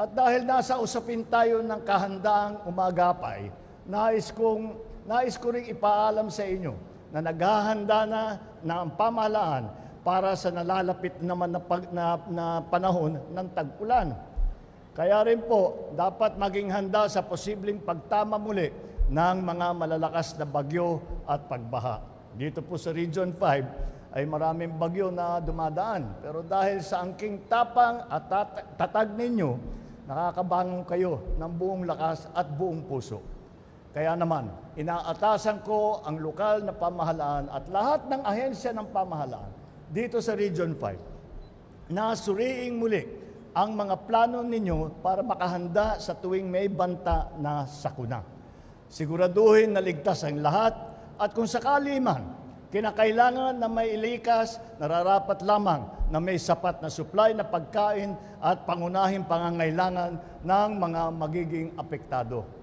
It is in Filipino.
At dahil nasa usapin tayo ng kahandaang umagapay, nais kong, nais ko rin ipaalam sa inyo na naghahanda na na ang pamahalaan para sa nalalapit naman na, pag, na, na panahon ng tag-ulan. Kaya rin po, dapat maging handa sa posibleng pagtama muli ng mga malalakas na bagyo at pagbaha. Dito po sa Region 5 ay maraming bagyo na dumadaan. Pero dahil sa angking tapang at tat- tatag ninyo, nakakabangon kayo ng buong lakas at buong puso. Kaya naman, inaatasan ko ang lokal na pamahalaan at lahat ng ahensya ng pamahalaan dito sa Region 5 na suriing muli ang mga plano ninyo para makahanda sa tuwing may banta na sakuna. Siguraduhin na ligtas ang lahat at kung sakali man, kinakailangan na may ilikas, nararapat lamang na may sapat na supply na pagkain at pangunahing pangangailangan ng mga magiging apektado.